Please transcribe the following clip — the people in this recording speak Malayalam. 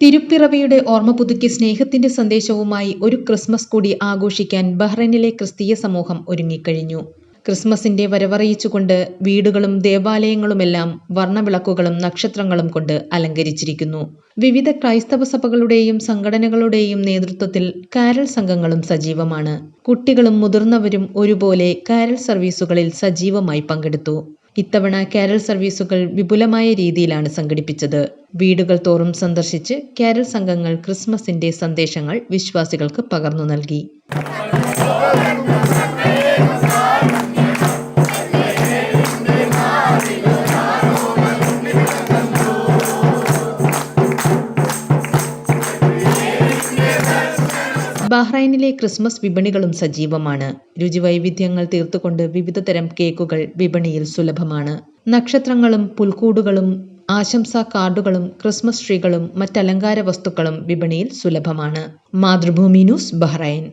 തിരുപ്പിറവിയുടെ ഓർമ്മ പുതുക്കി സ്നേഹത്തിന്റെ സന്ദേശവുമായി ഒരു ക്രിസ്മസ് കൂടി ആഘോഷിക്കാൻ ബഹ്റൈനിലെ ക്രിസ്തീയ സമൂഹം ഒരുങ്ങിക്കഴിഞ്ഞു. ക്രിസ്മസിന്റെ വരവറിയിച്ചുകൊണ്ട് വീടുകളും ദേവാലയങ്ങളുമെല്ലാം വർണവിളക്കുകളും നക്ഷത്രങ്ങളും കൊണ്ട് അലങ്കരിച്ചിരിക്കുന്നു. വിവിധ ക്രൈസ്തവ സഭകളുടെയും സംഘടനകളുടെയും നേതൃത്വത്തിൽ കാരൽ സംഘങ്ങളും സജീവമാണ്. കുട്ടികളും മുതിർന്നവരും ഒരുപോലെ കാരൽ സർവീസുകളിൽ സജീവമായി പങ്കെടുത്തു. ഇത്തവണ കാരൽ സർവീസുകൾ വിപുലമായ രീതിയിലാണ് സംഘടിപ്പിച്ചത്. വീടുകൾ തോറും സന്ദർശിച്ച് കാരൽ സംഘങ്ങൾ ക്രിസ്മസിന്റെ സന്ദേശങ്ങൾ വിശ്വാസികൾക്ക് പകർന്നു നൽകി. ബഹ്റൈനിലെ ക്രിസ്മസ് വിപണികളും സജീവമാണ്. രുചിവൈവിധ്യങ്ങൾ തീർത്തുകൊണ്ട് വിവിധ തരം കേക്കുകൾ വിപണിയിൽ സുലഭമാണ്. നക്ഷത്രങ്ങളും പുൽക്കൂടുകളും ആശംസാ കാർഡുകളും ക്രിസ്മസ് ട്രീകളും മറ്റലങ്കാര വസ്തുക്കളും വിപണിയിൽ സുലഭമാണ്. Mathrubhumi news Bahrain.